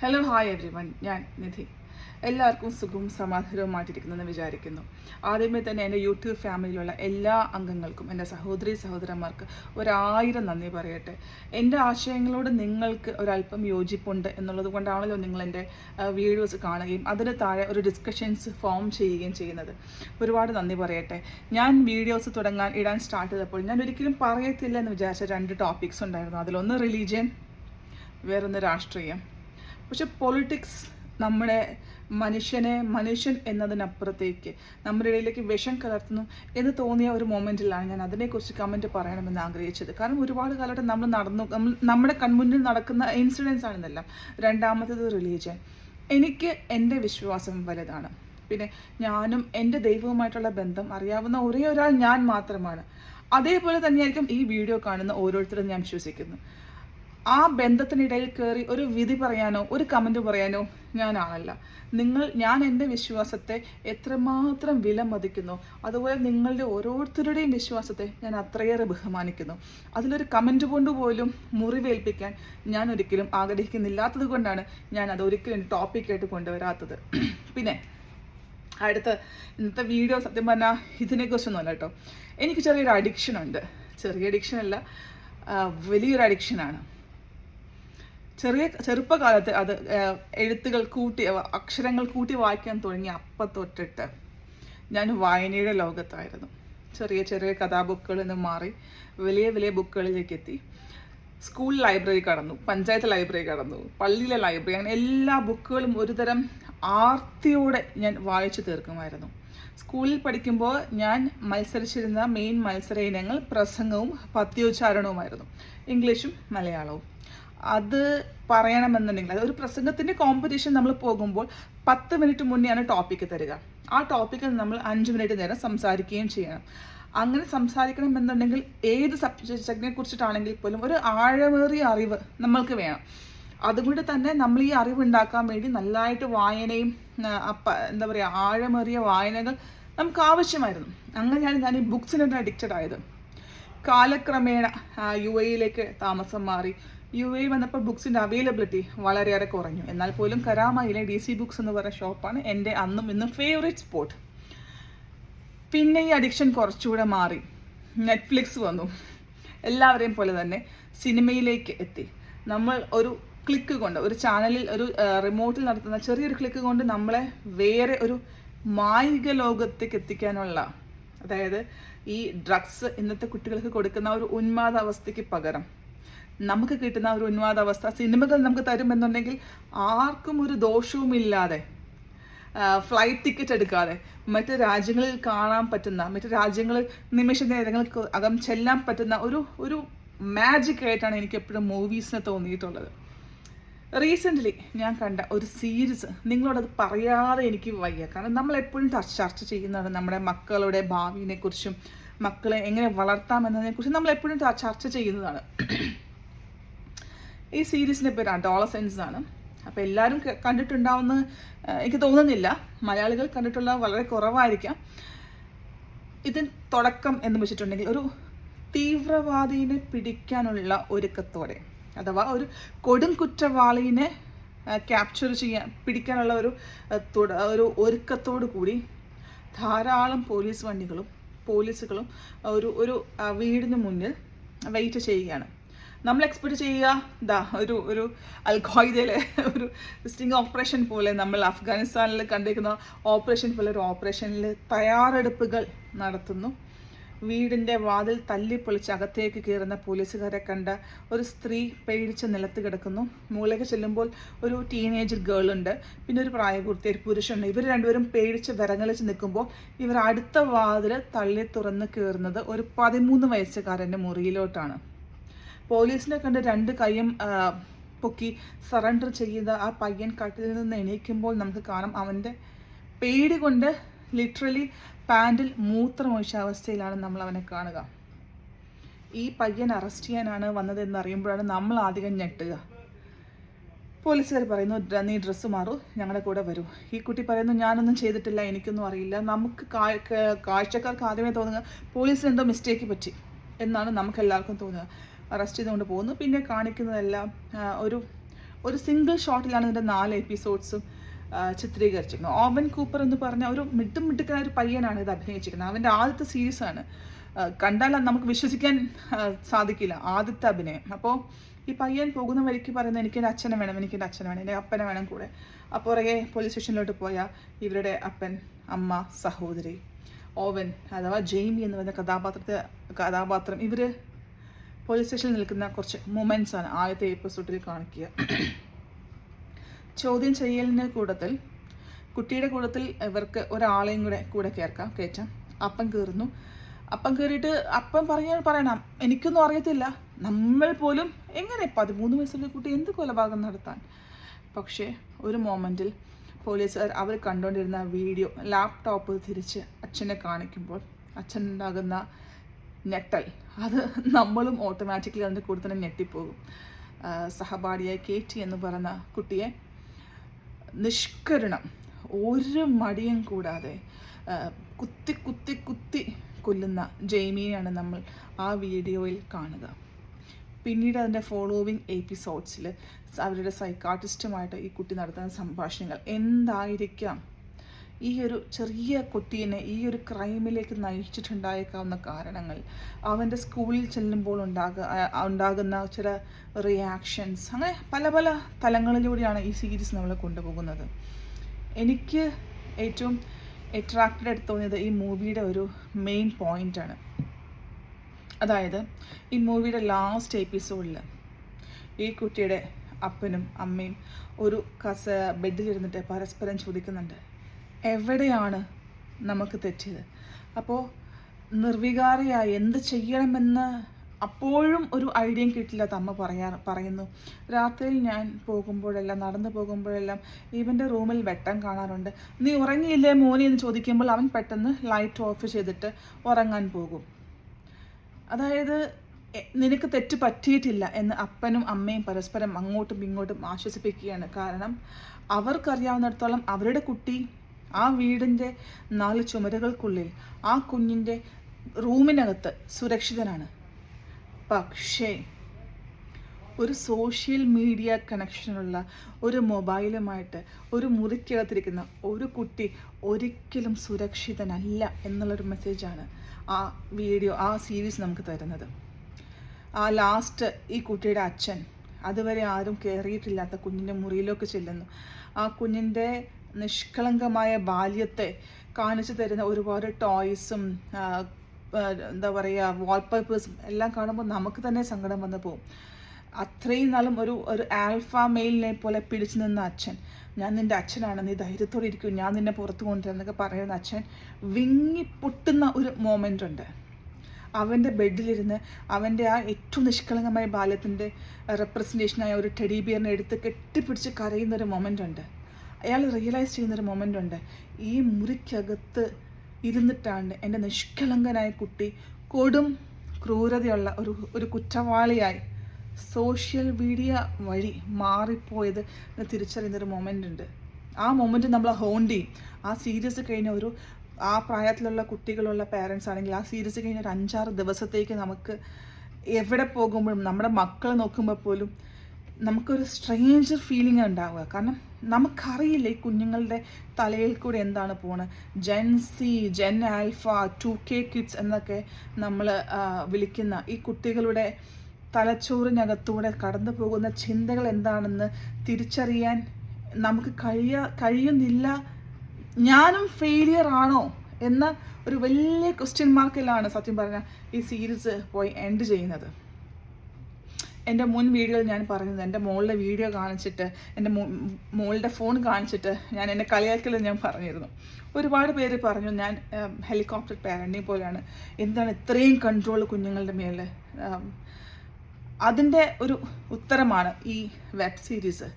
Hello hi every one ഞാൻ നിധി. എല്ലാവർക്കും സുഖവും സമാധാനവുമായിട്ടിരിക്കുന്നെന്ന് വിചാരിക്കുന്നു. ആദ്യമേ തന്നെ എന്റെ യൂട്യൂബ് ഫാമിലിയിലുള്ള എല്ലാ അംഗങ്ങൾക്കും എന്റെ സഹോദരി സഹോദരന്മാർക്ക് ഒരായിരം നന്ദി പറയട്ടെ. എന്റെ ആശയങ്ങളോട് നിങ്ങൾക്ക് ഒരല്പം യോജിപ്പുണ്ട് എന്നുള്ളത് കൊണ്ടാണല്ലോ നിങ്ങൾ എന്റെ വീഡിയോസ് കാണുകയും അതിന് താഴെ ഒരു ഡിസ്കഷൻസ് ഫോം ചെയ്യുകയും ചെയ്യുന്നത്. ഒരുപാട് നന്ദി പറയട്ടെ. ഞാൻ വീഡിയോസ് തുടങ്ങാൻ ഇടാൻ സ്റ്റാർട്ട് ചെയ്തപ്പോൾ ഞാൻ ഒരിക്കലും പറയത്തില്ല എന്ന് വിചാരിച്ച രണ്ട് ടോപ്പിക്സ് ഉണ്ടായിരുന്നു. അതിലൊന്ന് റിലീജിയൻ വേറൊന്ന് രാഷ്ട്രീയം. പക്ഷെ പൊളിറ്റിക്സ് നമ്മുടെ മനുഷ്യനെ മനുഷ്യൻ എന്നതിനപ്പുറത്തേക്ക് നമ്മുടെ ഇടയിലേക്ക് വിഷം കലർത്തുന്നു എന്ന് തോന്നിയ ഒരു മൊമെന്റിലാണ് ഞാൻ അതിനെക്കുറിച്ച് കമന്റ് പറയണമെന്ന് ആഗ്രഹിച്ചത്. കാരണം ഒരുപാട് കാലമായിട്ട് നമ്മൾ നടന്നു നമ്മുടെ കൺമുന്നിൽ നടക്കുന്ന ഇൻസിഡൻസ് ആണെന്നെല്ലാം രണ്ടാമത്തേത് റിലീജിയൻ എനിക്ക് എന്റെ വിശ്വാസം വലുതാണ്. പിന്നെ ഞാനും എന്റെ ദൈവവുമായിട്ടുള്ള ബന്ധം അറിയാവുന്ന ഒരേ ഒരാൾ ഞാൻ മാത്രമാണ്. അതേപോലെ തന്നെയായിരിക്കും ഈ വീഡിയോ കാണുന്ന ഓരോരുത്തരും ഞാൻ വിശ്വസിക്കുന്നു. ആ ബന്ധത്തിനിടയിൽ കയറി ഒരു വിധി പറയാനോ ഒരു കമന്റ് പറയാനോ ഞാനാണല്ല നിങ്ങൾ ഞാൻ എന്റെ വിശ്വാസത്തെ എത്രമാത്രം വിലമതിക്കുന്നു അതുപോലെ നിങ്ങളുടെ ഓരോരുത്തരുടെയും വിശ്വാസത്തെ ഞാൻ അത്രയേറെ ബഹുമാനിക്കുന്നു. അതിലൊരു കമന്റ് കൊണ്ട് പോലും മുറിവേൽപ്പിക്കാൻ ഞാൻ ഒരിക്കലും ആഗ്രഹിക്കുന്നില്ലാത്തത് കൊണ്ടാണ് ഞാൻ അത് ഒരിക്കലും ടോപ്പിക്കായിട്ട് കൊണ്ടുവരാത്തത്. പിന്നെ അടുത്ത ഇന്നത്തെ വീഡിയോ സത്യം പറഞ്ഞാൽ ഇതിനെക്കുറിച്ചൊന്നുമല്ല കേട്ടോ. എനിക്ക് ചെറിയൊരു അഡിക്ഷൻ ഉണ്ട്. ചെറിയ അഡിക്ഷൻ അല്ല വലിയൊരു അഡിക്ഷനാണ് ചെറിയ ചെറുപ്പകാലത്ത് അത് എഴുത്തുകൾ കൂട്ടി അക്ഷരങ്ങൾ കൂട്ടി വായിക്കാൻ തുടങ്ങി അപ്പ തൊട്ടിട്ട് ഞാൻ വായനയുടെ ലോകത്തായിരുന്നു. ചെറിയ ചെറിയ കഥാബുക്കുകളിൽ നിന്ന് മാറി വലിയ വലിയ ബുക്കുകളിലേക്ക് എത്തി സ്കൂൾ ലൈബ്രറി കടന്നു പഞ്ചായത്ത് ലൈബ്രറി കടന്നു പള്ളിയിലെ ലൈബ്രറി അങ്ങനെ എല്ലാ ബുക്കുകളും ഒരുതരം ആർത്തിയോടെ ഞാൻ വായിച്ചു തീർക്കുമായിരുന്നു. സ്കൂളിൽ പഠിക്കുമ്പോൾ ഞാൻ മത്സരിച്ചിരുന്ന മെയിൻ മത്സര ഇനങ്ങൾ പ്രസംഗവും പദ്യോച്ചാരണവുമായിരുന്നു. ഇംഗ്ലീഷും മലയാളവും. അത് പറയണമെന്നുണ്ടെങ്കിൽ അത് ഒരു പ്രസംഗത്തിന്റെ കോമ്പറ്റീഷൻ നമ്മൾ പോകുമ്പോൾ പത്ത് മിനിറ്റ് മുന്നെയാണ് ടോപ്പിക്ക് തരിക. ആ ടോപ്പിക്കിൽ നമ്മൾ അഞ്ച് മിനിറ്റ് നേരം സംസാരിക്കുകയും ചെയ്യണം. അങ്ങനെ സംസാരിക്കണമെന്നുണ്ടെങ്കിൽ ഏത് സബ്ജക്റ്റിനെ കുറിച്ചിട്ടാണെങ്കിൽ പോലും ഒരു ആഴമേറിയ അറിവ് നമ്മൾക്ക് വേണം. അതുകൊണ്ട് തന്നെ നമ്മൾ ഈ അറിവ് ഉണ്ടാക്കാൻ വേണ്ടി നല്ലതായിട്ട് വായനയും എന്താ പറയുക ആഴമേറിയ വായനകൾ നമുക്ക് ആവശ്യമായിരുന്നു. അങ്ങനെയാണ് ഞാൻ ഈ ബുക്സിനൊരു അഡിക്റ്റഡ് ആയത്. കാലക്രമേണ യു എയിലേക്ക് താമസം മാറി. യു എ വന്നപ്പോൾ ബുക്സിന്റെ അവൈലബിലിറ്റി വളരെയേറെ കുറഞ്ഞു. എന്നാൽ പോലും കരാമയിലെ ഡി സി ബുക്സ് എന്ന് പറയുന്ന ഷോപ്പാണ് എന്റെ അന്നും ഇന്നും ഫേവറേറ്റ് സ്പോട്ട് പിന്നെ ഈ അഡിക്ഷൻ കുറച്ചുകൂടെ മാറി. നെറ്റ്ഫ്ലിക്സ് വന്നു. എല്ലാവരെയും പോലെ തന്നെ സിനിമയിലേക്ക് എത്തി. നമ്മൾ ഒരു ക്ലിക്ക് കൊണ്ട് ഒരു ചാനലിൽ ഒരു റിമോട്ടിൽ നടത്തുന്ന ചെറിയൊരു ക്ലിക്ക് കൊണ്ട് നമ്മളെ വേറെ ഒരു മായിക ലോകത്തേക്ക് എത്തിക്കാനുള്ള അതായത് ഈ ഡ്രഗ്സ് ഇന്നത്തെ കുട്ടികൾക്ക് കൊടുക്കുന്ന ഒരു ഉന്മാദാവസ്ഥയ്ക്ക് പകരം. നമുക്ക് കിട്ടുന്ന ഒരു ഉന്മാദാവസ്ഥ സിനിമകൾ നമുക്ക് തരുമെന്നുണ്ടെങ്കിൽ ആർക്കും ഒരു ദോഷവുമില്ലാതെ ഫ്ലൈറ്റ് ടിക്കറ്റ് എടുക്കാതെ മറ്റ് രാജ്യങ്ങളിൽ കാണാൻ പറ്റുന്ന മറ്റ് രാജ്യങ്ങളിൽ നിമിഷ നേരങ്ങൾക്ക് അകം ചെല്ലാൻ പറ്റുന്ന ഒരു ഒരു മാജിക് ആയിട്ടാണ് എനിക്ക് എപ്പോഴും മൂവീസിനെ തോന്നിയിട്ടുള്ളത്. റീസെന്റ്ലി ഞാൻ കണ്ട ഒരു സീരീസ് നിങ്ങളോടത് പറയാതെ എനിക്ക് വയ്യ. കാരണം നമ്മൾ എപ്പോഴും ചർച്ച ചെയ്യുന്നതാണ് നമ്മുടെ മക്കളുടെ ഭാവിയെക്കുറിച്ചും മക്കളെ എങ്ങനെ വളർത്താം എന്നതിനെക്കുറിച്ചും നമ്മൾ എപ്പോഴും ചർച്ച ചെയ്യുന്നതാണ്. ഈ സീരീസിന്റെ പേര് അഡോളസെൻസ് ആണ്. അപ്പോൾ എല്ലാവരും കണ്ടിട്ടുണ്ടാവുമെന്ന് എനിക്ക് തോന്നുന്നില്ല മലയാളികൾ കണ്ടിട്ടുള്ള വളരെ കുറവായിരിക്കാം. ഇതിന് തുടക്കം എന്ന് വെച്ചിട്ടുണ്ടെങ്കിൽ ഒരു തീവ്രവാദിനെ പിടിക്കാനുള്ള ഒരുക്കത്തോടെ അഥവാ ഒരു കൊടും കുറ്റവാളിനെ ക്യാപ്ചർ ചെയ്യാൻ പിടിക്കാനുള്ള ഒരു ഒരു ഒരുക്കത്തോടു കൂടി ധാരാളം പോലീസ് വണ്ടികളും പോലീസുകളും ഒരു ഒരു വീടിന് മുന്നിൽ വെയിറ്റ് ചെയ്യുകയാണ്. നമ്മൾ എക്സ്പെക്ട് ചെയ്യുക ഇതാ ഒരു ഒരു അൽഖോയിദയിലെ ഒരു സ്റ്റിംഗ് ഓപ്പറേഷൻ പോലെ നമ്മൾ അഫ്ഗാനിസ്ഥാനിൽ കണ്ടിരിക്കുന്ന ഓപ്പറേഷൻ പോലെ ഒരു ഓപ്പറേഷനിൽ തയ്യാറെടുപ്പുകൾ നടത്തുന്നു. വീടിന്റെ വാതിൽ തല്ലിപ്പൊളിച്ച് അകത്തേക്ക് കയറുന്ന പോലീസുകാരെ കണ്ട ഒരു സ്ത്രീ പേടിച്ച് നിലത്ത് കിടക്കുന്നു. മൂലയ്ക്ക് ചെല്ലുമ്പോൾ ഒരു ടീനേജ് ഗേൾ ഉണ്ട്. പിന്നെ ഒരു പ്രായപൂർത്തി ഒരു പുരുഷനുണ്ട്. ഇവർ രണ്ടുപേരും പേടിച്ച് വിറങ്ങലിച്ച് നിൽക്കുമ്പോൾ ഇവർ അടുത്ത വാതിൽ തള്ളി തുറന്ന് കയറുന്നത് ഒരു പതിമൂന്ന് വയസ്സുകാരന്റെ മുറിയിലോട്ടാണ്. പോലീസിനെ കണ്ട് രണ്ട് കൈയും പൊക്കി സറണ്ടർ ചെയ്ത ആ പയ്യൻ കട്ടിൽ നിന്ന് എണീക്കുമ്പോൾ നമുക്ക് കാണാം അവന്റെ പേടി കൊണ്ട് ലിറ്ററലി പാന്റിൽ മൂത്രമൊഴിച്ച അവസ്ഥയിലാണ് നമ്മൾ അവനെ കാണുക. ഈ പയ്യൻ അറസ്റ്റ് ചെയ്യാനാണ് വന്നതെന്ന് അറിയുമ്പോഴാണ് നമ്മൾ ആദ്യം ഞെട്ടുക. പോലീസുകാർ പറയുന്നു "ഡ- നീ ഡ്രസ്സ് മാറൂ ഞങ്ങളുടെ കൂടെ വരൂ. ഈ കുട്ടി പറയുന്നു ഞാനൊന്നും ചെയ്തിട്ടില്ല എനിക്കൊന്നും അറിയില്ല. നമുക്ക് കാഴ്ചക്കാർക്ക് ആദ്യമേ തോന്നുക പോലീസിന് എന്തോ മിസ്റ്റേക്ക് പറ്റി എന്നാണ് നമുക്ക് എല്ലാവർക്കും തോന്നുക. അറസ്റ്റ് ചെയ്തുകൊണ്ട് പോകുന്നു. പിന്നെ കാണിക്കുന്നതെല്ലാം ഒരു ഒരു സിംഗിൾ ഷോട്ടിലാണ് ഇതിന്റെ നാല് എപ്പിസോഡ്സും ചിത്രീകരിച്ചിരിക്കുന്നത്. ഓവൻ കൂപ്പർ എന്ന് പറഞ്ഞ ഒരു മിഡും മിടുക്കനായ ഒരു പയ്യനാണ് ഇത് അഭിനയിച്ചിരിക്കുന്നത്. അവന്റെ ആദ്യത്തെ സീരീസാണ് കണ്ടാൽ നമുക്ക് വിശ്വസിക്കാൻ സാധിക്കില്ല. ആദ്യത്തെ അഭിനയം. അപ്പോൾ ഈ പയ്യൻ പോകുന്ന വഴിക്ക് പറയുന്നത് എനിക്ക് എന്റെ അച്ഛനെ വേണം എനിക്ക് എന്റെ അച്ഛനെ വേണം എന്റെ അപ്പനെ വേണം കൂടെ. അപ്പോൾ പുറകെ പോലീസ് സ്റ്റേഷനിലോട്ട് പോയ ഇവരുടെ അപ്പൻ അമ്മ സഹോദരി ഓവൻ അഥവാ ജെയിമി എന്ന് പറയുന്ന കഥാപാത്രത്തെ കഥാപാത്രം ഇവർ പോലീസ് സ്റ്റേഷനിൽ നിൽക്കുന്ന കുറച്ച് മൊമെന്റ്സ് ആണ് ആദ്യത്തെ എപ്പിസോഡിൽ കാണിക്കുക. ചോദ്യം ചെയ്യലിന് കൂട്ടത്തിൽ കുട്ടിയുടെ കൂട്ടത്തിൽ ഇവർക്ക് ഒരാളെയും കൂടെ കൂടെ കയർക്കാം കയറ്റാം അപ്പം കയറുന്നു അപ്പം കയറിയിട്ട് അപ്പം പറയാൻ പറയണം എനിക്കൊന്നും അറിയത്തില്ല. നമ്മൾ പോലും എങ്ങനെ പതിമൂന്ന് വയസ്സുള്ള കുട്ടി എന്ത് കൊലപാതകം നടത്താൻ? പക്ഷേ ഒരു മൊമെന്റിൽ പോലീസുകാർ അവർ കണ്ടുകൊണ്ടിരുന്ന വീഡിയോ ലാപ്ടോപ്പ് തിരിച്ച് അച്ഛനെ കാണിക്കുമ്പോൾ അച്ഛനുണ്ടാകുന്ന ഞെട്ടൽ അത് നമ്മളും ഓട്ടോമാറ്റിക്കലി അതിന്റെ കൂടെ തന്നെ ഞെട്ടിപ്പോകും. സഹപാഠിയായ കെ ടി എന്ന് പറയുന്ന കുട്ടിയെ നിഷ്കരണം ഒരു മടിയും കൂടാതെ കുത്തി കുത്തി കുത്തി കൊല്ലുന്ന ജെയ്മിനെയാണ് നമ്മൾ ആ വീഡിയോയിൽ കാണുക. പിന്നീട് അതിന്റെ ഫോളോവിങ് എപ്പിസോഡ്സിൽ അവരുടെ സൈക്കാർട്ടിസ്റ്റുമായിട്ട് ഈ കുട്ടി നടത്തുന്ന സംഭാഷണങ്ങൾ എന്തായിരിക്കാം? ഈ ഒരു ചെറിയ കുട്ടീനെ ഈ ഒരു ക്രൈമിലേക്ക് നയിച്ചിട്ടുണ്ടായേക്കാവുന്ന കാരണങ്ങൾ. അവന്റെ സ്കൂളിൽ ചെല്ലുമ്പോൾ ഉണ്ടാക ഉണ്ടാകുന്ന ചില റിയാക്ഷൻസ് അങ്ങനെ പല പല തലങ്ങളിലൂടെയാണ് ഈ സീരീസ് നമ്മൾ കൊണ്ടുപോകുന്നത്. എനിക്ക് ഏറ്റവും അട്രാക്റ്റഡ് ആയിട്ട് തോന്നിയത് ഈ മൂവിയുടെ ഒരു മെയിൻ പോയിന്റാണ് അതായത് ഈ മൂവിയുടെ ലാസ്റ്റ് എപ്പിസോഡിൽ ഈ കുട്ടിയുടെ അപ്പനും അമ്മയും ഒരു കസ ബെഡിലിരുന്നിട്ട് പരസ്പരം ചോദിക്കുന്നുണ്ട്. എവിടെയാണ് നമുക്ക് തെറ്റിയത്? അപ്പോൾ നിർവികാരിയായി എന്ത് ചെയ്യണമെന്ന് അപ്പോഴും ഒരു ഐഡിയയും കിട്ടില്ല തമ്മ പറയാ പറയുന്നു. രാത്രിയിൽ ഞാൻ പോകുമ്പോഴെല്ലാം നടന്നു പോകുമ്പോഴെല്ലാം ഇവന്റെ റൂമിൽ വെട്ടം കാണാറുണ്ട്. നീ ഉറങ്ങിയില്ലേ മോനി? എന്ന് ചോദിക്കുമ്പോൾ അവൻ പെട്ടെന്ന് ലൈറ്റ് ഓഫ് ചെയ്തിട്ട് ഉറങ്ങാൻ പോകും. അതായത് നിനക്ക് തെറ്റ് പറ്റിയിട്ടില്ല എന്ന് അപ്പനും അമ്മയും പരസ്പരം അങ്ങോട്ടും ഇങ്ങോട്ടും ആശ്വസിപ്പിക്കുകയാണ്. കാരണം അവർക്കറിയാവുന്നിടത്തോളം അവരുടെ കുട്ടി ആ വീടിന്റെ നാല് ചുമരുകൾക്കുള്ളിൽ ആ കുഞ്ഞിന്റെ റൂമിനകത്ത് സുരക്ഷിതനാണ്. പക്ഷേ ഒരു സോഷ്യൽ മീഡിയ കണക്ഷനുള്ള ഒരു മൊബൈലുമായിട്ട് ഒരു മുറിക്കകത്തിരിക്കുന്ന ഒരു കുട്ടി ഒരിക്കലും സുരക്ഷിതനല്ല എന്നുള്ളൊരു മെസ്സേജാണ് ആ വീഡിയോ ആ സീരീസ് നമുക്ക് തരുന്നത്. ആ ലാസ്റ്റ് ഈ കുട്ടിയുടെ അച്ഛൻ അതുവരെ ആരും കയറിയിട്ടില്ലാത്ത കുഞ്ഞിന്റെ മുറിയിലേക്ക് ചെല്ലുന്നു. ആ കുഞ്ഞിന്റെ നിഷ്കളങ്കമായ ബാല്യത്തെ കാണിച്ചു തരുന്ന ഒരുപാട് ടോയ്സും എന്താ പറയുക വാൾപേപ്പേഴ്സും എല്ലാം കാണുമ്പോൾ നമുക്ക് തന്നെ സങ്കടം വന്നു പോകും. അത്രയും നാളും ഒരു ഒരു ആൽഫ മെയിലിനെ പോലെ പിടിച്ചു നിന്ന അച്ഛൻ. ഞാൻ നിന്റെ അച്ഛനാണ് നീ ധൈര്യത്തോടെ ഇരിക്കും ഞാൻ നിന്നെ പുറത്തു കൊണ്ടുവരുന്നൊക്കെ പറയുന്ന അച്ഛൻ വിങ്ങി പൊട്ടുന്ന ഒരു മോമെന്റ് ഉണ്ട്. അവന്റെ ബെഡിലിരുന്ന് അവന്റെ ആ ഏറ്റവും നിഷ്കളങ്കമായ ബാല്യത്തിന്റെ റെപ്രസെന്റേഷനായ ഒരു ടെഡി ബിയറിനെ എടുത്ത് കെട്ടിപ്പിടിച്ച് കരയുന്ന ഒരു മൊമെന്റ് ഉണ്ട്. അയാൾ റിയലൈസ് ചെയ്യുന്നൊരു മൊമെന്റ് ഉണ്ട്. ഈ മുറിക്കകത്ത് ഇരുന്നിട്ടാണ് എന്റെ നിഷ്കളങ്കനായ കുട്ടി കൊടും ക്രൂരതയുള്ള ഒരു ഒരു കുറ്റവാളിയായി സോഷ്യൽ മീഡിയ വഴി മാറിപ്പോയത് എന്ന് തിരിച്ചറിയുന്നൊരു മൊമെന്റ് ഉണ്ട്. ആ മൊമെന്റ് നമ്മൾ ഹോണ്ട് ചെയ്യും. ആ സീരീസ് കഴിഞ്ഞ ഒരു ആ പ്രായത്തിലുള്ള കുട്ടികളുള്ള പേരൻസ് ആണെങ്കിൽ ആ സീരീസ് കഴിഞ്ഞ ഒരു അഞ്ചാറ് ദിവസത്തേക്ക് നമുക്ക് എവിടെ പോകുമ്പോഴും നമ്മുടെ മക്കളെ നോക്കുമ്പോൾ പോലും നമുക്കൊരു സ്ട്രേഞ്ചർ ഫീലിംഗ് ഉണ്ടാവുക. കാരണം നമുക്കറിയില്ല ഈ കുഞ്ഞുങ്ങളുടെ തലയിൽ കൂടെ എന്താണ് പോണത് Gen Z Gen Alpha two K kids എന്നൊക്കെ നമ്മൾ വിളിക്കുന്ന ഈ കുട്ടികളുടെ തലച്ചോറിനകത്തൂടെ കടന്നു പോകുന്ന ചിന്തകൾ എന്താണെന്ന് തിരിച്ചറിയാൻ നമുക്ക് കഴിയ കഴിയുന്നില്ല. ഞാനും ഫെയിലിയർ ആണോ എന്ന ഒരു വലിയ ക്വസ്റ്റ്യൻ മാർക്കിലാണ് സത്യം പറഞ്ഞാൽ ഈ സീരീസ് പോയി എൻഡ് ചെയ്യുന്നത്. എന്റെ മുൻ വീഡിയോയിൽ ഞാൻ പറഞ്ഞത് എന്റെ മോളുടെ വീഡിയോ കാണിച്ചിട്ട് എന്റെ മോളുടെ ഫോൺ കാണിച്ചിട്ട് ഞാൻ എന്റെ കളിയാക്കൽ ഞാൻ പറഞ്ഞിരുന്നു. ഒരുപാട് പേര് പറഞ്ഞു ഞാൻ ഹെലികോപ്റ്റർ പാരന്റിങ് പോലെയാണ്. എന്താണ് ഇത്രയും കൺട്രോൾ കുഞ്ഞുങ്ങളുടെ മേലിൽ അതിന്റെ ഒരു ഉത്തരമാണ് ഈ വെബ് സീരീസ്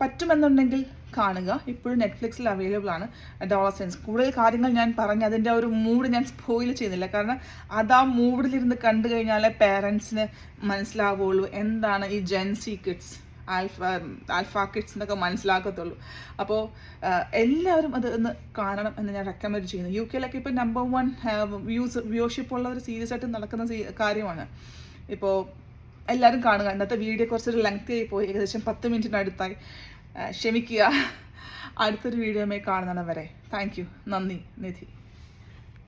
പറ്റുമെന്നുണ്ടെങ്കിൽ കാണുക. ഇപ്പോഴും നെറ്റ്ഫ്ലിക്സിൽ അവൈലബിൾ ആണ്. ഡോളസെൻസ് കൂടുതൽ കാര്യങ്ങൾ ഞാൻ പറഞ്ഞ് അതിന്റെ ഒരു മൂഡ് ഞാൻ സ്പോയിൽ ചെയ്യുന്നില്ല. കാരണം അത് ആ മൂഡിലിരുന്ന് കണ്ടു കഴിഞ്ഞാലേ പേരൻസിന് മനസ്സിലാവുള്ളൂ എന്താണ് ഈ Gen Z kids alpha alpha kids എന്നൊക്കെ മനസ്സിലാക്കത്തുള്ളൂ. അപ്പോൾ എല്ലാവരും അത് ഒന്ന് കാണണം എന്ന് ഞാൻ റെക്കമെൻഡ് ചെയ്യുന്നു. യു കെയിലൊക്കെ ഇപ്പോൾ നമ്പർ വൺ വ്യൂസ് വ്യൂഷിപ്പ് ഉള്ള ഒരു സീരീസ് ആയിട്ട് നടക്കുന്ന കാര്യമാണ്. ഇപ്പോൾ എല്ലാവരും കാണുക. ഇന്നത്തെ വീഡിയോ കുറച്ചൊരു ലെങ്തി ആയി പോയി. ഏകദേശം പത്ത് മിനിറ്റിനടുത്തായി ക്ഷമിക്കുക. അടുത്തൊരു വീഡിയോമേ കാണുന്നവരെ. താങ്ക് യു നന്ദി നിധി.